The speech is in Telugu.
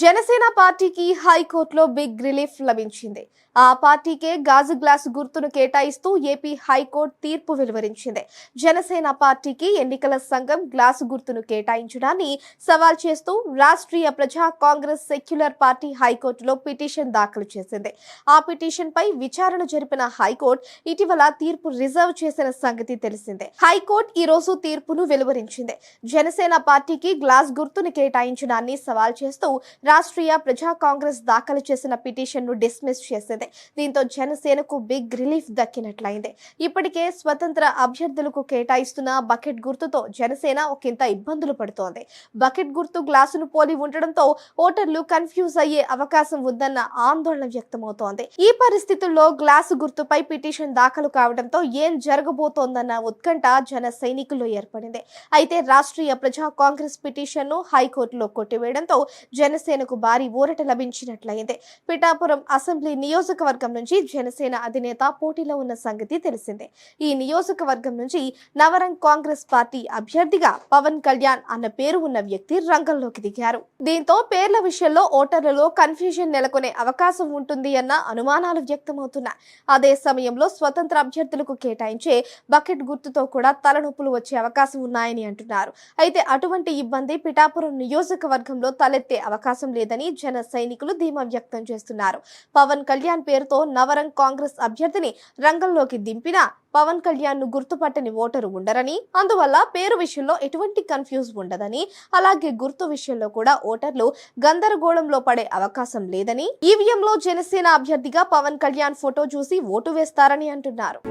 జనసేన పార్టీకి హైకోర్టులో బిగ్ రిలీఫ్ లభించింది. ఆ పార్టీకే గాజు గ్లాస్ గుర్తును కేటాయిస్తూ ఏపీ హైకోర్టు తీర్పు వెలువరించింది. జనసేన పార్టీకి ఎన్నికల సంఘం గ్లాసు గుర్తును కేటాయించడాన్ని సవాల్ చేస్తూ Rashtriya Praja Congress Secular Party హైకోర్టులో పిటిషన్ దాఖలు చేసింది. ఆ పిటిషన్ పై విచారణ జరిపిన హైకోర్టు ఇటీవల తీర్పు రిజర్వ్ చేసిన సంగతి తెలిసిందే. హైకోర్టు ఈ రోజు తీర్పును వెలువరించింది. జనసేన పార్టీకి గ్లాస్ గుర్తును కేటాయించడాన్ని సవాల్ చేస్తూ రాష్ట్రీయ ప్రజా కాంగ్రెస్ దాఖలు చేసిన పిటిషన్ను డిస్మిస్ చేసింది. దీంతో జనసేనకు బిగ్ రిలీఫ్ దక్కినట్లయింది. ఇప్పటికే స్వతంత్ర అభ్యర్థులకు కేటాయిస్తున్న బకెట్ గుర్తుతో జనసేన ఒకంత ఇబ్బందులు పడుతోంది. బకెట్ గుర్తు గ్లాసును పోలి ఉండడంతో ఓటర్లు కన్ఫ్యూజ్ అయ్యే అవకాశం ఉందన్న ఆందోళన వ్యక్తమవుతోంది. ఈ పరిస్థితుల్లో గ్లాసు గుర్తుపై పిటిషన్ దాఖలు కావడంతో ఏం జరగబోతోందన్న ఉత్కంఠ జన సైనికుల్లో ఏర్పడింది. అయితే రాష్ట్రీయ ప్రజా కాంగ్రెస్ పిటిషన్ను హైకోర్టులో కొట్టివేయడంతో జనసేన జనసేనకు భారీ ఊరట లభించినట్లయింది. పిఠాపురం అసెంబ్లీ నియోజకవర్గం నుంచి జనసేన అధినేత పోటీలో ఉన్న సంగతి తెలిసిందే. ఈ నియోజకవర్గం నుంచి నవరంగ్ కాంగ్రెస్ పార్టీ అభ్యర్థిగా పవన్ కళ్యాణ్ అన్న పేరు ఉన్న వ్యక్తి రంగంలోకి దిగారు. దీంతో పేర్ల విషయంలో ఓటర్లలో కన్ఫ్యూజన్ నెలకొనే అవకాశం ఉంటుంది అన్న అనుమానాలు వ్యక్తమవుతున్నాయి. అదే సమయంలో స్వతంత్ర అభ్యర్థులకు కేటాయించే బకెట్ గుర్తుతో కూడా తలనొప్పులు వచ్చే అవకాశం ఉన్నాయని అంటున్నారు. అయితే అటువంటి ఇబ్బంది పిఠాపురం నియోజకవర్గంలో తలెత్తే అవకాశం లేదని జన సైనికులు ధీమా వ్యక్తం చేస్తున్నారు. పవన్ కళ్యాణ్ పేరుతో నవరం కాంగ్రెస్ అభ్యర్థిని రంగంలోకి దింపినా పవన్ కళ్యాణ్ను గుర్తుపట్టని ఓటరు ఉండరని అందువల్ల పేరు విషయంలో ఎటువంటి కన్ఫ్యూజ్ ఉండదని అలాగే గుర్తు విషయంలో కూడా ఓటర్లు గందరగోళంలో పడే అవకాశం లేదని ఈవీఎంలో జనసేన అభ్యర్థిగా పవన్ కళ్యాణ్ ఫోటో చూసి ఓటు వేస్తారని అంటున్నారు.